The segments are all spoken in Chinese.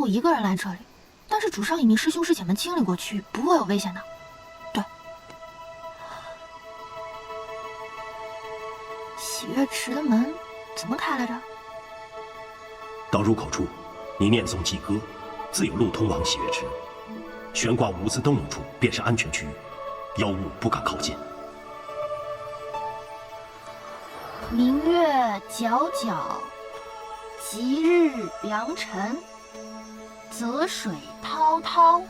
我一个人来这里，但是主上已命师兄师姐们清理过去，不会有危险的。对，喜悦池的门怎么开来着？到入口处，你念诵祭歌，自有路通往喜悦池。悬挂五字灯笼处便是安全区域，妖物不敢靠近。明月皎皎，吉日良辰，泽水滔滔，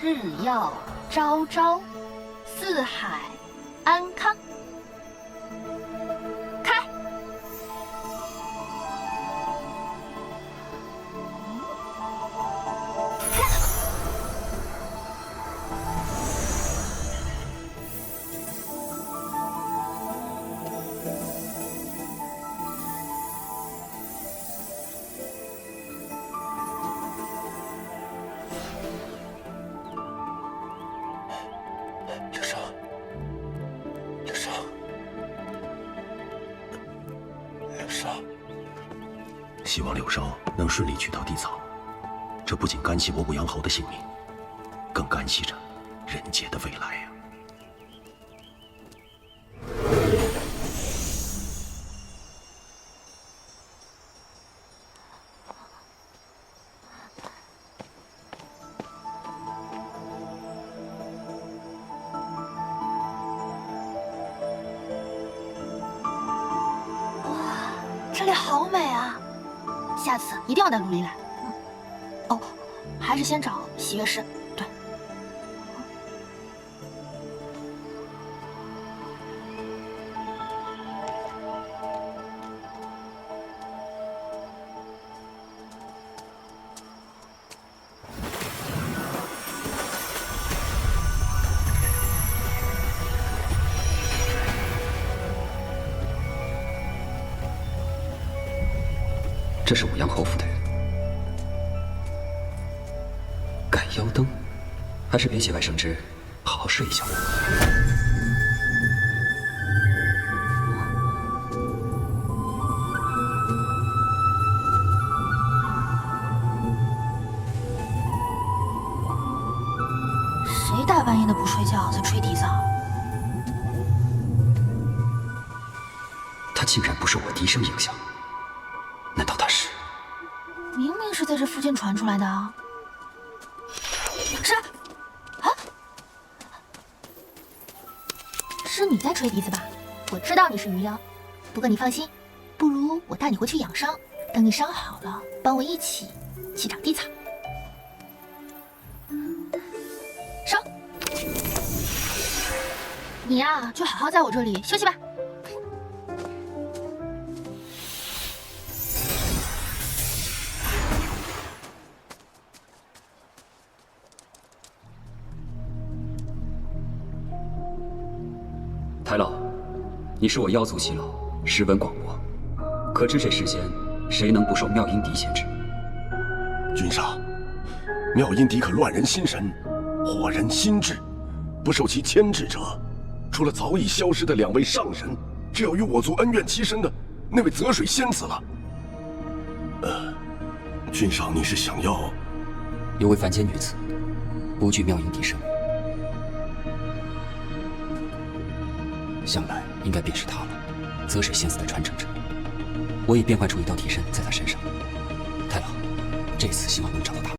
日耀昭昭，四海安康。柳梢，希望柳梢能顺利取到地草。这不仅干系我武阳侯的性命，更干系着人界的未来呀！好美啊！下次一定要带卢离来。哦，还是先找喜悦师。这是五阳侯府的人，赶妖灯，还是别节外生枝，好好睡一觉。谁大半夜的不睡觉在吹笛子啊？他竟然不受我笛声影响，是在这附近传出来的啊！是啊，是你在吹笛子吧？我知道你是余妖，不过你放心，不如我带你回去养伤，等你伤好了，帮我一起去找地草。烧！你呀、就好好在我这里休息吧。太老，你是我妖族耆老，识闻广博，可知这世间谁能不受妙音笛限制？君上，妙音笛可乱人心神，惑人心智，不受其牵制者，除了早已消失的两位上神，只有与我族恩怨极深的那位泽水仙子了。呃，君上，你是想要？有位凡间女子，不惧妙音笛声，想来应该便是他了，泽水仙子的传承者。我已变换出一道替身在他身上。太郎，这次希望能找到他。